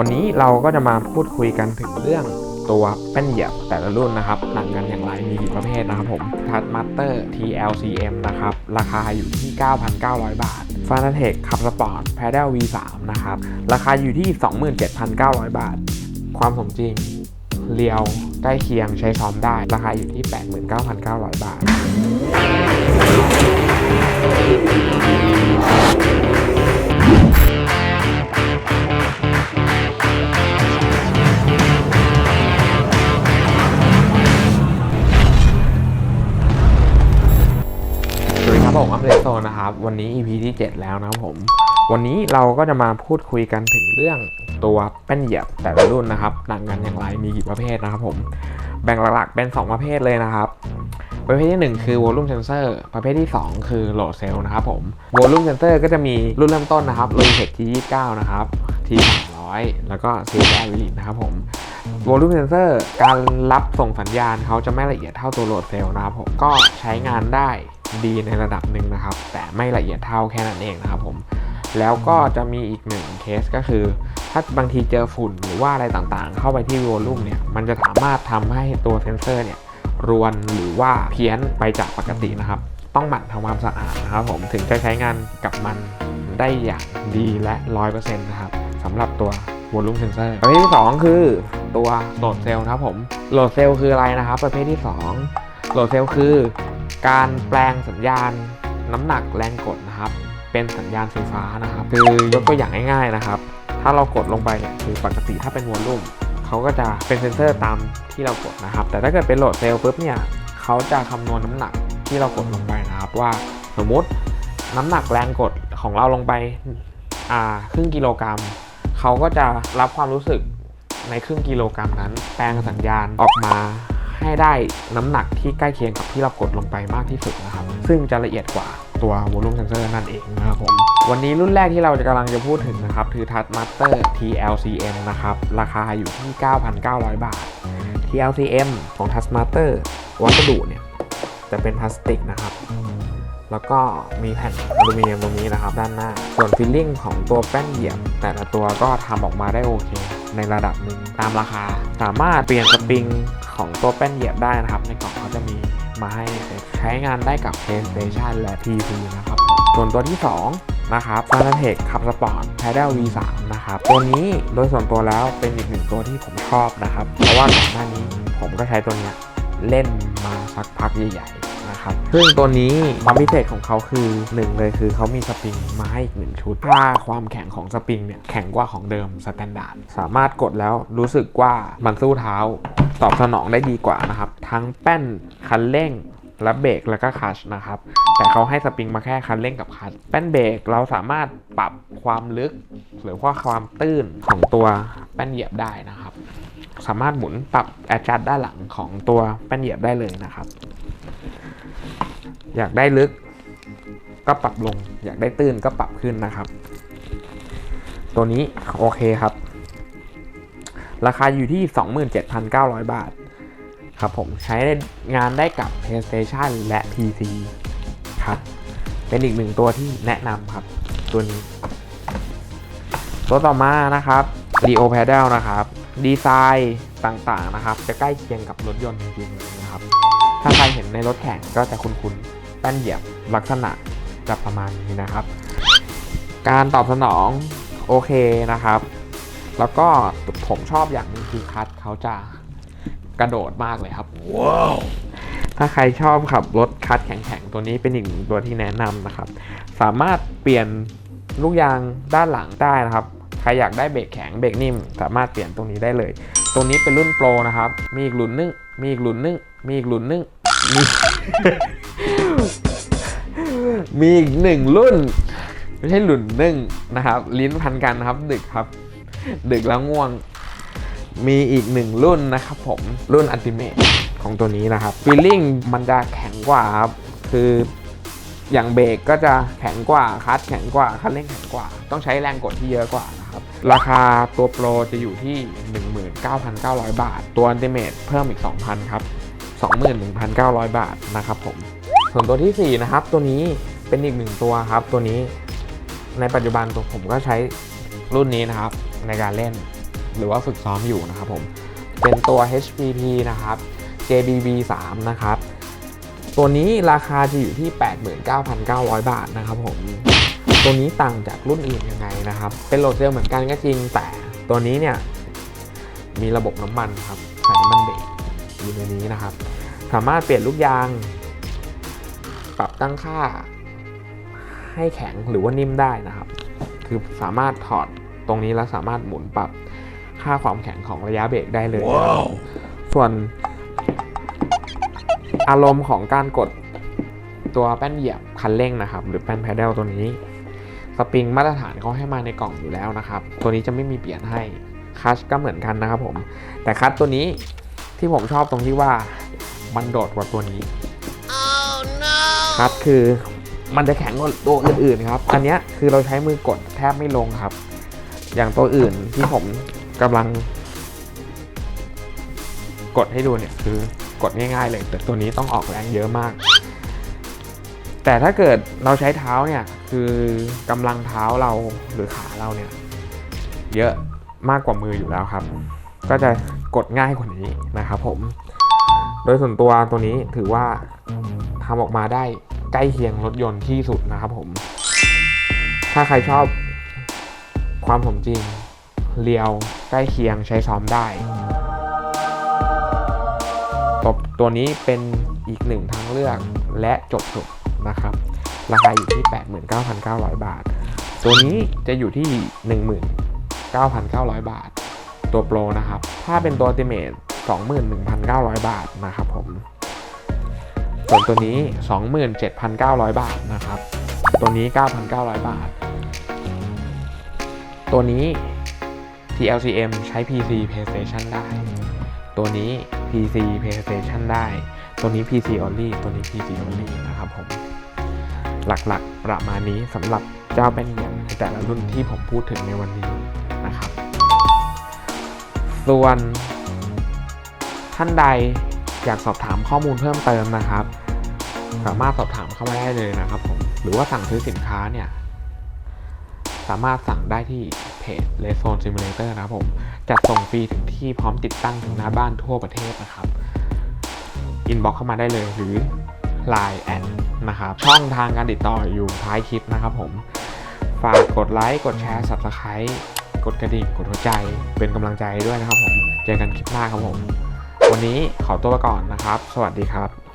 วันนี้เราก็จะมาพูดคุยกันถึงเรื่องตัวแป้นเหยียบแต่ละรุ่นนะครับต่างกันอย่างไรมีกี่ประเภทนะครับผมทัดมาสเตอร์ TLCM นะครับ ราคาอยู่ที่ 9,900 บาท f a n a t e c ขับสปอร์ต p a d d l V3 นะครับ ราคาอยู่ที่ 27,900 บาท ความสมจริงเรียวใกล้เคียงใช้ซ้อมได้ ราคาอยู่ที่ 89,900 บาท เดตโซนะครับ วันนี้ EP ที่ 7 แล้วนะครับผม วันนี้เราก็จะมาพูดคุยกันถึงเรื่องตัวแป้นเหยียบแต่ละรุ่นนะครับต่างกันอย่างไรมีกี่ประเภทนะครับผม แบ่งหลักๆเป็น 2 ประเภทเลยนะครับ ประเภทที่ 1 คือ volume sensor ประเภทที่ 2 คือ load cell นะครับผม volume sensor ก็จะมีรุ่นเริ่มต้นนะครับ Logitech G29 นะครับ T300 แล้วก็ CSI v i l i t นะครับผม volume sensor การรับส่งสัญญาณเขาจะไม่ละเอียดเท่าตัว load cell นะครับผมก็ใช้งานได้ ดีในระดับหนึ่งนะครับ แต่ไม่ละเอียดเท่าแค่นั้นเองนะครับผมแล้วก็จะมีอีกหนึ่งเคสก็คือ ถ้าบางทีเจอฝุ่นหรือว่าอะไรต่างๆ เข้าไปที่วอลลุ่มเนี่ยมันจะสามารถทำให้ตัวเซนเซอร์เนี่ยรวนหรือว่าเพี้ยนไปจากปกตินะครับ ต้องหมั่นทำความสะอาดนะครับผมถึงจะใช้งานกับมันได้อย่างดีและ 100%นะครับสำหรับตัว volume sensor ประเภทที่ 2 คือตัวโหลดเซลล์นะครับผมโหลดเซลล์คืออะไรนะครับ ประเภทที่ 2โหลดเซลล์คือ การแปลงสัญญาณน้ำหนักแรงกดนะครับ เป็นสัญญาณไฟฟ้านะครับ คือยกตัวอย่างง่ายๆนะครับ ถ้าเรากดลงไปเนี่ยคือปกติถ้าเป็นวอลลุ่มเขาก็จะเป็นเซนเซอร์ตามที่เรากดนะครับ แต่ถ้าเกิดเป็นโหลดเซลล์ปุ๊บเนี่ยเขาจะคำนวณน้ำหนักที่เรากดลงไปนะครับ ว่าสมมติน้ำหนักแรงกดของเราลงไปอ่าครึ่งกิโลกรัมเขาก็จะรับความรู้สึกในครึ่งกิโลกรัมนั้น แปลงสัญญาณออกมา ให้ได้น้ำหนักที่ใกล้เคียงกับที่เรากดลงไปมากที่สุดนะครับ ซึ่งจะละเอียดกว่าตัว volume sensor นั่นเองนะครับผมวันนี้รุ่นแรกที่เราจะกำลังจะพูดถึงนะครับคือ Touch Master TLCM นะครับ ราคาอยู่ที่ 9,900 บาท TLCM ของ Touch Master วัสดุเนี่ย จะเป็นพลาสติกนะครับ แล้วก็มีแผ่นอลูมิเนียมตรงนี้นะครับ ด้านหน้า ส่วนฟิลลิ่งของตัวแป้นเหยียบ แต่ละตัวก็ทำออกมาได้โอเค ในระดับหนึ่งตามราคา สามารถเปลี่ยนสปริง ของตัวแป้นเหยียบได้นะครับ ในกล่องเขาจะมีมาให้ใช้งานได้กับ PlayStation และ PC นะครับ ส่วนตัวที่ 2 นะครับ f a n a t e c ขับสปอร์ต p a d d l V3 นะครับ ตัวนี้โดยส่วนตัวแล้วเป็นอีกหนึ่งตัวที่ผมชอบนะครับ เพราะว่าก่อนหน้านี้ผมก็ใช้ตัวเนี้ยเล่นมาสักพักใหญ่ๆนะครับ ซึ่งตัวนี้ความพิเศษของเขาคือหนึ่งเลยคือเขามีสปริงมาให้อีกหนึ่งชุดถ้าความแข็งของสปริงเนี่ยแข็งกว่าของเดิมสแตนดาร์ดสามารถกดแล้วรู้สึกว่ามันสู้เท้า ตอบสนองได้ดีกว่านะครับ ทั้งแป้นคันเร่งและเบรกแล้วก็คัชนะครับ แต่เขาให้สปริงมาแค่คันเร่งกับคัชแป้นเบรกเราสามารถปรับความลึก หรือว่าความตื้นของตัวแป้นเหยียบได้นะครับ สามารถหมุนปรับแอดจัดด้านหลังของตัวแป้นเหยียบได้เลยนะครับ อยากได้ลึกก็ปรับลง อยากได้ตื้นก็ปรับขึ้นนะครับ ตัวนี้โอเคครับ ราคาอยู่ที่ 27,900 บาท ครับผมใช้งานได้กับ PlayStation และ PC ครับเป็นอีกหนึ่งตัวที่แนะนำครับ ตัวนี้ ตัวต่อมานะครับ Dio Paddle นะครับ ดีไซน์ต่างๆนะครับ จะใกล้เคียงกับรถยนต์จริงๆนะครับ ถ้าใครเห็นในรถแข่งก็จะคุ้นๆแป้นเหยียบลักษณะจะประมาณนี้นะครับ การตอบสนองโอเคนะครับ แล้วก็ผมชอบอย่างหนึงคือคัทเขาจะกระโดดมากเลยครับว้าวถ้าใครชอบขับรถคัทแข็งๆ ตัวนี้เป็นอีกหนึ่งตัวที่แนะนำนะครับ สามารถเปลี่ยนลูกยางด้านหลังได้นะครับ ใครอยากได้เบรกแข็งเบรกนิ่ม สามารถเปลี่ยนตรงนี้ได้เลย ตรงนี้เป็นรุ่นโปรนะครับ มีอีกรุ่นนึง มีอีกรุ่นนึง มีอีกรุ่นนึง มีมีอีกหนึ่งรุ่น ไม่ใช่รุ่นหนึ่งนะครับ ลิ้นพันกันนะครับ ดึกครับ ดึกแล้วง่วง มีอีกหนึ่งรุ่นนะครับผมรุ่นอั l ติเม e ของตัวนี้นะครับฟีลลิ่งมันจะแข็งกว่าครับคืออย่างเบรกก็จะแข็งกว่าคลัตช์แข็งกว่าคันเร่งแข็งกว่า ต้องใช้แรงกดที่เยอะกว่านะครับ ราคาตัวโปรจะอยู่ที่ 19,900 บาท ตัวอั t ติเม e เพิ่มอีก 2,000 ครับ 21,900 บาทนะครับผม ส่วนตัวที่ 4 นะครับ ตัวนี้เป็นอีกหนึ่งตัวครับ ตัวนี้ในปัจจุบันตัวผมก็ใช้รุ่นนี้นะครับ ในการเล่น หรือว่าฝึกซ้อมอยู่นะครับผมเป็นตัว HPP นะครับ JBB 3นะครับ ตัวนี้ราคาจะอยู่ที่ 89,900 บาทนะครับผม ตัวนี้ต่างจากรุ่นอื่นยังไงนะครับ เป็นโหลดเซลเหมือนกันก็จริง แต่ตัวนี้เนี่ย มีระบบน้ำมันครับใส่น้ำมันเบรกอยู่ในนี้นะครับ สามารถเปลี่ยนลูกยาง ปรับตั้งค่าให้แข็งหรือว่านิ่มได้นะครับ คือสามารถถอด ตรงนี้แล้วสามารถหมุนปรับค่าความแข็งของระยะเบรกได้เลยนะครับส่วนอารมณ์ของการกดตัวแป้นเหยียบคันเร่งนะครับ หรือแป้นแพดเดิลตัวนี้สปริงมาตรฐานเขาให้มาในกล่องอยู่แล้วนะครับ ตัวนี้จะไม่มีเปลี่ยนให้คัชก็เหมือนกันนะครับผม แต่คัชตัวนี้ที่ผมชอบตรงที่ว่ามันโดดกว่าตัวนี้คัชคือมันจะแข็งกว่าตัวอื่นๆครับ อันเนี้ยคือเราใช้มือกดแทบไม่ลงครับ อย่างตัวอื่นที่ผมกำลัง กดให้ดูเนี่ยคือกดง่ายๆเลย แต่ตัวนี้ต้องออกแรงเยอะมาก แต่ถ้าเกิดเราใช้เท้าเนี่ยคือกำลังเท้าเราหรือขาเราเนี่ย เยอะมากกว่ามืออยู่แล้วครับ ก็จะกดง่ายกว่านี้นะครับผม โดยส่วนตัวตัวนี้ถือว่าทำออกมาได้ใกล้เคียงรถยนต์ที่สุดนะครับผม ถ้าใครชอบ ความสมจริง เรียวใกล้เคียงใช้ซ้อมได้ตัวตัวนี้เป็นอีกหนึ่งทางเลือกและจบสุดนะครับ ราคาอยู่ที่ 89,900 บาท ตัวนี้จะอยู่ที่ 19,900 บาท ตัวโปรนะครับ ถ้าเป็นตัวติเมท21,900 บาทนะครับผมส่วนตัวนี้ 27,900 บาทนะครับ ตัวนี้ 9,900 บาท ตัวนี้ TLCM ใช้ PC PlayStation ได้ ตัวนี้ PC PlayStation ได้ ตัวนี้ PC only ตัวนี้ PC only นะครับผม หลักๆประมาณนี้สำหรับเจ้าแป้นเหยียบในแต่ละรุ่นที่ผมพูดถึงในวันนี้นะครับ ส่วนท่านใดอยากสอบถามข้อมูลเพิ่มเติมนะครับ สามารถสอบถามเข้ามาได้เลยนะครับผม หรือว่าสั่งซื้อสินค้าเนี่ย สามารถสั่งได้ที่เพจ r e z o n e Simulator นะครับผมจัดส่งฟรีถึงที่พร้อมติดตั้งถึงหน้าบ้านทั่วประเทศนะครับอินบ็อกเข้ามาได้เลยหรือ Line แอดนะครับช่องทางการติดต่ออยู่ท้ายคลิปนะครับผม ฝากกดไลค์ กดแชร์ Subscribe กดกระดิ่ง กดหัวใจ เป็นกำลังใจด้วยนะครับผม เจอกันคลิปหน้าครับผม วันนี้ขอตัวไปก่อนนะครับ สวัสดีครับ